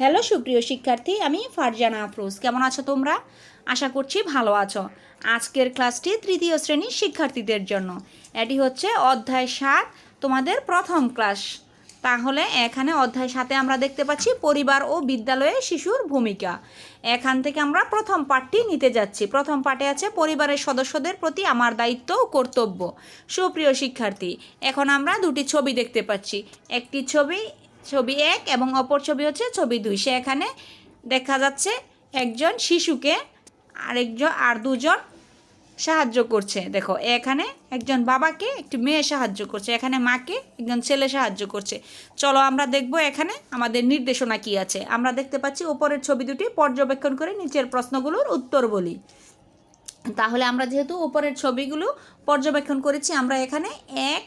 Hello সুপ্রিয় শিক্ষার্থী, আমি ফারজানা আফরোজ। কেমন আছো তোমরা? আশা করছি ভালো আছো। আজকের ক্লাসটি তৃতীয় শ্রেণির শিক্ষার্থীদের জন্য। এটি হচ্ছে অধ্যায় সাত, তোমাদের প্রথম ক্লাস। তাহলে এখানে অধ্যায় সাথে আমরা দেখতে পাচ্ছি পরিবার ও বিদ্যালয়ে শিশুর ভূমিকা। এখান থেকে আমরা প্রথম পাঠটি নিতে যাচ্ছি। প্রথম পাঠে আছে, পরিবারের সদস্যদের প্রতি আমার দায়িত্ব ও কর্তব্য। সুপ্রিয় শিক্ষার্থী, এখন আমরা দুটি ছবি দেখতে পাচ্ছি। একটি ছবি ছবি এক এবং অপর ছবি হচ্ছে ছবি দুই। সে এখানে দেখা যাচ্ছে একজন শিশুকে আরেকজন আর দুজন সাহায্য করছে। দেখো, এখানে একজন বাবাকে, একটি মেয়ে সাহায্য করছে। এখানে মাকে, একজন ছেলে সাহায্য করছে। চলো আমরা দেখব এখানে আমাদের নির্দেশনা কি আছে। আমরা দেখতে পাচ্ছি ওপরের ছবি দুটি পর্যবেক্ষণ করে নিচের প্রশ্নগুলোর উত্তর বলি। তাহলে আমরা যেহেতু উপরের ছবিগুলো পর্যবেক্ষণ করেছি, আমরা এখানে এক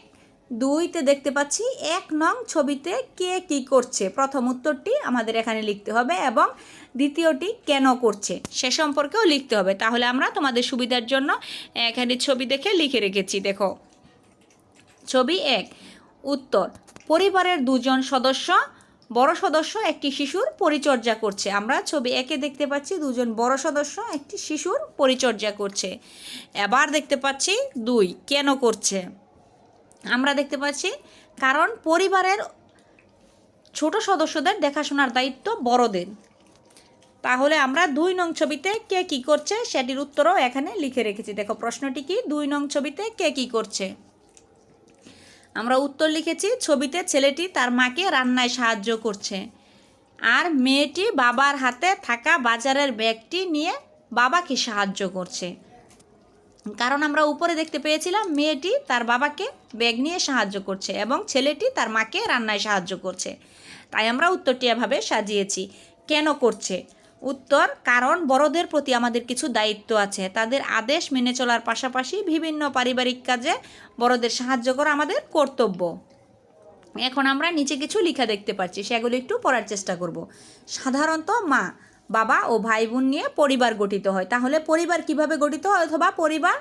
দুইতে দেখতে পাচ্ছি এক নং ছবিতে কে কি করছে। প্রথম উত্তরটি আমাদের এখানে লিখতে হবে এবং দ্বিতীয়টি কেন করছে, সে সম্পর্কেও লিখতে হবে। তাহলে আমরা তোমাদের সুবিধার জন্য এখানে ছবি দেখে লিখে রেখেছি, দেখো। ছবি এক, উত্তর, পরিবারের দুজন সদস্য, বড় সদস্য একটি শিশুর পরিচর্যা করছে। আমরা ছবি একে দেখতে পাচ্ছি, দুজন বড় সদস্য একটি শিশুর পরিচর্যা করছে। এবার দেখতে পাচ্ছি দুই, কেন করছে? আমরা দেখতে পাচ্ছি, কারণ পরিবারের ছোট সদস্যদের দেখাশোনার দায়িত্ব বড়দের। তাহলে আমরা দুই নং ছবিতে কে কি করছে সেটির উত্তরও এখানে লিখে রেখেছি। দেখো, প্রশ্নটি কি? দুই নং ছবিতে কে কি করছে? আমরা উত্তর লিখেছি, ছবিতে ছেলেটি তার মাকে রান্নায় সাহায্য করছে। আর মেয়েটি বাবার হাতে থাকা বাজারের ব্যাগটি নিয়ে বাবাকে সাহায্য করছে। কারণ আমরা উপরে দেখতে পেয়েছিলাম মেয়েটি তার বাবাকে ব্যাগ নিয়ে সাহায্য করছে এবং ছেলেটি তার মাকে রান্নায় সাহায্য করছে। তাই আমরা উত্তরটি এভাবে সাজিয়েছি। কেন করছে? উত্তর, কারণ বড়দের প্রতি আমাদের কিছু দায়িত্ব আছে। তাদের আদেশ মেনে চলার পাশাপাশি বিভিন্ন পারিবারিক কাজে বড়দের সাহায্য করা আমাদের কর্তব্য। এখন আমরা নিচে কিছু লেখা দেখতে পাচ্ছি, সেগুলো একটু পড়ার চেষ্টা করব। সাধারণত মা বাবা ও ভাই বোন নিয়ে পরিবার গঠিত হয়। তাহলে পরিবার কীভাবে গঠিত হয় অথবা পরিবার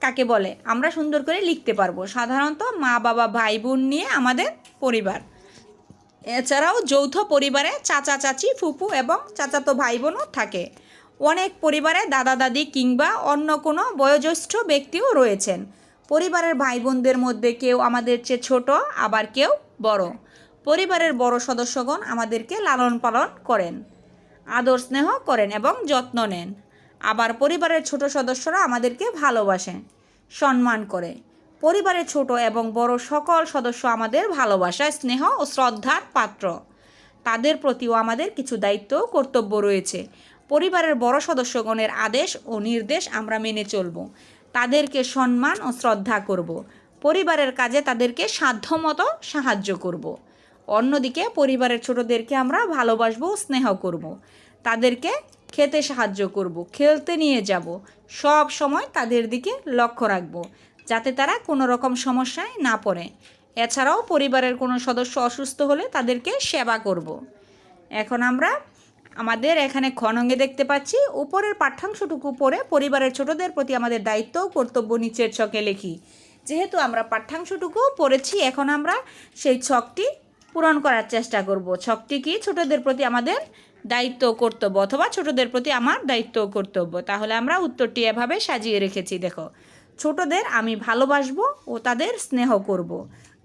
কাকে বলে? আমরা সুন্দর করে লিখতে পারব। সাধারণত মা, বাবা ভাই বোন নিয়ে আমাদের পরিবার। এছাড়াও যৌথ পরিবারে চাচা, চাচি, ফুপু এবং চাচাতো ভাই বোনও থাকে। অনেক পরিবারে দাদা, দাদি কিংবা অন্য কোনো বয়োজ্যেষ্ঠ ব্যক্তিও রয়েছেন। পরিবারের ভাই বোনদের মধ্যে কেউ আমাদের চেয়ে ছোট, আবার কেউ বড়। পরিবারের বড় সদস্যগণ আমাদেরকে লালন পালন করেন। আদর স্নেহ করেন এবং যত্ন নেন। আবার পরিবারের ছোট সদস্যরা আমাদেরকে ভালোবাসেন, সম্মান করে। পরিবারের ছোট এবং বড় সকল সদস্য আমাদের ভালোবাসা স্নেহ ও শ্রদ্ধার পাত্র। তাদের প্রতিও আমাদের কিছু দায়িত্ব কর্তব্য রয়েছে। পরিবারের বড় সদস্যগণের আদেশ ও নির্দেশ আমরা মেনে চলব। তাদেরকে সম্মান ও শ্রদ্ধা করব। পরিবারের কাজে তাদেরকে সাধ্যমতো সাহায্য করব। অন্যদিকে পরিবারের ছোটদেরকে আমরা ভালোবাসবো, স্নেহ করব। তাদেরকে খেতে সাহায্য করব, খেলতে নিয়ে যাব। সব সময় তাদের দিকে লক্ষ্য রাখব, যাতে তারা কোনো রকম সমস্যায় না পড়ে। এছাড়াও পরিবারের কোনো সদস্য অসুস্থ হলে তাদেরকে সেবা করব। এখন আমরা আমাদের এখানে খনঙ্গে দেখতে পাচ্ছি, উপরের পাঠ্যাংশটুকু পড়ে পরিবারের ছোটদের প্রতি আমাদের দায়িত্ব, কর্তব্য, নিচের ছকে লিখি। যেহেতু আমরা পাঠ্যাংশটুকু পড়েছি, এখন আমরা সেই ছকটি পূরণ করার চেষ্টা করব। ছকটি কি? ছোটদের প্রতি আমাদের দায়িত্ব কর্তব্য অথবা ছোটদের প্রতি আমার দায়িত্ব কর্তব্য। তাহলে আমরা উত্তরটি এভাবে সাজিয়ে রেখেছি, দেখো। ছোটদের আমি ভালোবাসবো ও তাদের স্নেহ করব।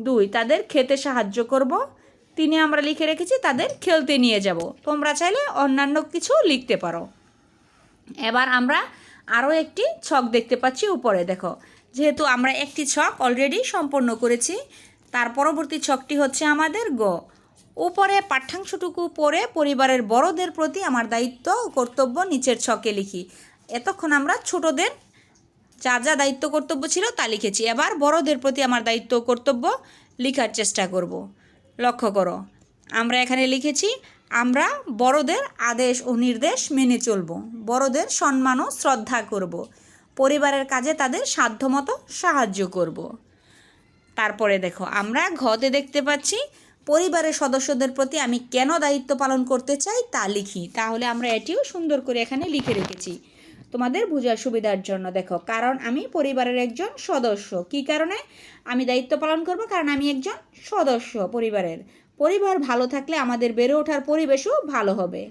দুই, তাদের খেতে সাহায্য করব। তিনি আমরা লিখে রেখেছি, তাদের খেলতে নিয়ে যাব। তোমরা চাইলে অন্যান্য কিছু লিখতে পারো। এবার আমরা আরও একটি ছক দেখতে পাচ্ছি উপরে, দেখো। যেহেতু আমরা একটি ছক অলরেডি সম্পন্ন করেছি তার পরবর্তী ছকটি হচ্ছে আমাদের গ। উপরে পাঠ্যাংশটুকু পড়ে পরিবারের বড়দের প্রতি আমার দায়িত্ব কর্তব্য নিচের ছকে লিখি। এতক্ষণ আমরা ছোটদের যা যা দায়িত্ব কর্তব্য ছিল তা লিখেছি। এবার বড়দের প্রতি আমার দায়িত্ব কর্তব্য লেখার চেষ্টা করব। লক্ষ্য করো, আমরা এখানে লিখেছি, আমরা বড়দের আদেশ ও নির্দেশ মেনে চলব। বড়দের সম্মান ও শ্রদ্ধা করব। পরিবারের কাজে তাদের সাধ্যমতো সাহায্য করব। তারপরে দেখো, আমরা ঘতে দেখতে পাচ্ছি পরিবারের সদস্যদের প্রতি আমি কেন দায়িত্ব পালন করতে চাই তা লিখি। তাহলে আমরা এটিও সুন্দর করে এখানে লিখে রেখেছি। তোমাদের বোঝার সুবিধার জন্য দেখো, কারণ আমি পরিবারের একজন সদস্য। কি কারণে? আমি দায়িত্ব পালন করব কারণ আমি একজন সদস্য পরিবারের। পরিবার ভালো থাকলে আমাদের বেড়ে ওঠার পরিবেশও ভালো হবে।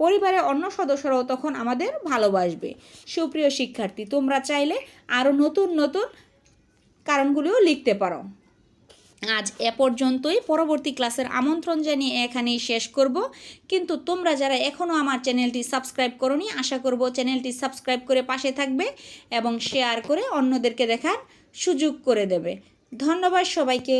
পরিবারের অন্য সদস্যরাও তখন আমাদের ভালোবাসবে। সুপ্রিয় শিক্ষার্থী, তোমরা চাইলে আরও নতুন নতুন কারণগুলিও লিখতে পারো। আজ এ পর্যন্তই। পরবর্তী ক্লাসের আমন্ত্রণ জানিয়ে এখানেই শেষ করব। কিন্তু তোমরা যারা এখনও আমার চ্যানেলটি সাবস্ক্রাইব করনি, আশা করব চ্যানেলটি সাবস্ক্রাইব করে পাশে থাকবে এবং শেয়ার করে অন্যদেরকে দেখার সুযোগ করে দেবে। ধন্যবাদ সবাইকে।